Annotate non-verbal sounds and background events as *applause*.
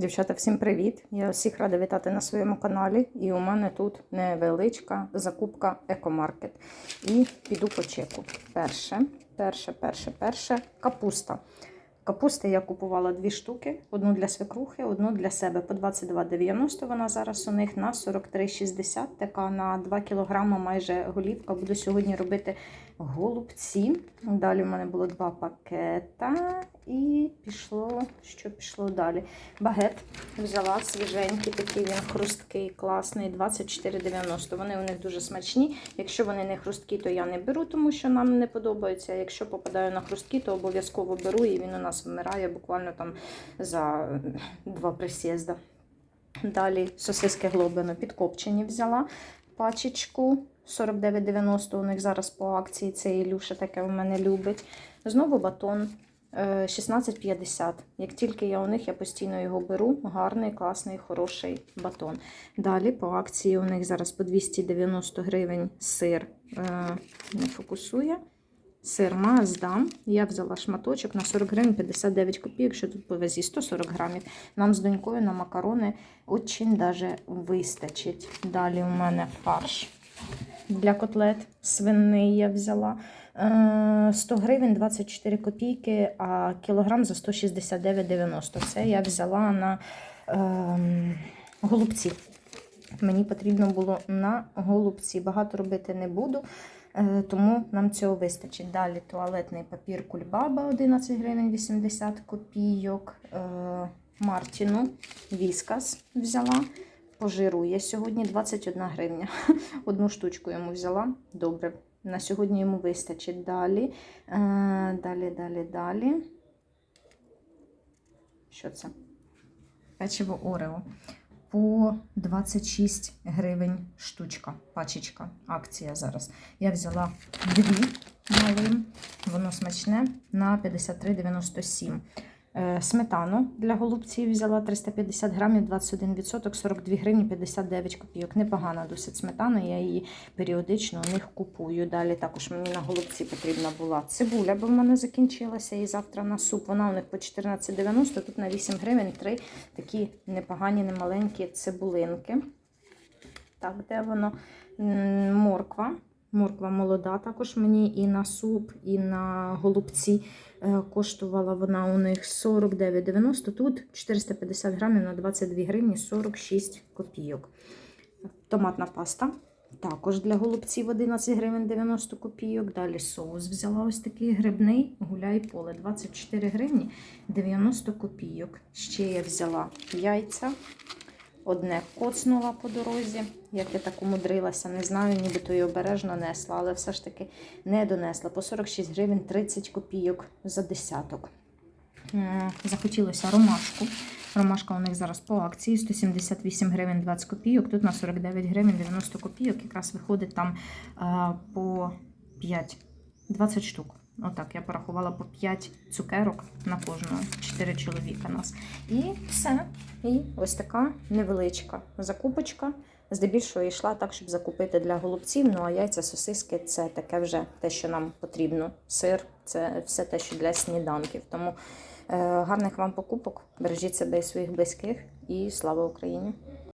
Дівчата, всім привіт! Я всіх рада вітати на своєму каналі. І у мене тут невеличка закупка екомаркет. І піду по чеку. Перше, перше, перше, перше капуста. Капусти я купувала дві штуки: одну для свекрухи, одну для себе. По 22,90 вона зараз у них на 43,60. Така на 2 кг майже голівка. Буду сьогодні робити голубці. Далі в мене було два пакета. І пішло, що пішло далі. Багет взяла свіженький, такий він хрусткий, класний, 24,90. Вони у них дуже смачні. Якщо вони не хрусткі, то я не беру, тому що нам не подобається. Якщо попадаю на хрусткі, то обов'язково беру, і він у нас вмирає буквально там за два присізда. Далі сосиски глобино підкопчені взяла пачечку. 49,90 у них зараз по акції. Це Ілюша таке в мене любить. Знову батон. Е, 16,50. Як тільки я у них, я постійно його беру. Гарний, класний, хороший батон. Далі по акції у них зараз по 290 гривень сир е, не фокусує. Сир Маасдам. Я взяла шматочок на 40 гривень 59 копійок, що тут по вазі 140 грамів. Нам з донькою на макарони очень даже вистачить. Далі у мене фарш для котлет свиний я взяла. Е, 100 гривень 24 копійки, а кілограм за 169,90. Це я взяла на е, голубці. Мені потрібно було на голубці. Багато робити не буду, е, тому нам цього вистачить. Далі туалетний папір Кульбаба 11 гривень 80 копійок. Е, Мартіну Віскас взяла. Пожирує сьогодні 21 гривня. *laughs* Одну штучку йому взяла. Добре. На сьогодні йому вистачить. Далі. Е, далі, далі, далі. Що це? Печиво Орео. По 26 гривень штучка, пачечка, акція зараз. Я взяла дві малим, воно смачне на 53,97. Е, Сметану для голубців взяла 350 грамів, 21%, 42 гривні 59 копійок. Непогана досить сметана, я її періодично у них купую. Далі також мені на голубці потрібна була цибуля, бо в мене закінчилася. І завтра на суп. Вона у них по 14,90, тут на 8 гривень три такі непогані, немаленькі цибулинки. Так, де воно? Морква. Морква молода також мені і на суп, і на голубці. Е, Коштувала вона у них 49,90. Тут 450 грамів на 22 гривні 46 копійок. Томатна паста. Також для голубців 11 гривень 90 копійок. Далі соус взяла ось такий грибний гуляй поле 24 гривні 90 копійок. Ще я взяла яйця. Одне коцнула по дорозі. Як я так умудрилася, не знаю, нібито і обережно несла, але все ж таки не донесла. По 46 гривень 30 копійок за десяток. Захотілося ромашку. Ромашка у них зараз по акції 178 гривень 20 копійок. Тут на 49 гривень 90 копійок. Якраз виходить там по 5, 20 штук. Отак, я порахувала по 5 цукерок на кожного, 4 чоловіка нас. І все. І ось така невеличка закупочка. Здебільшого йшла так, щоб закупити для голубців. Ну а яйця, сосиски це таке вже те, що нам потрібно. Сир це все те, що для сніданків. Тому е, гарних вам покупок. Бережіть себе і своїх близьких. І слава Україні!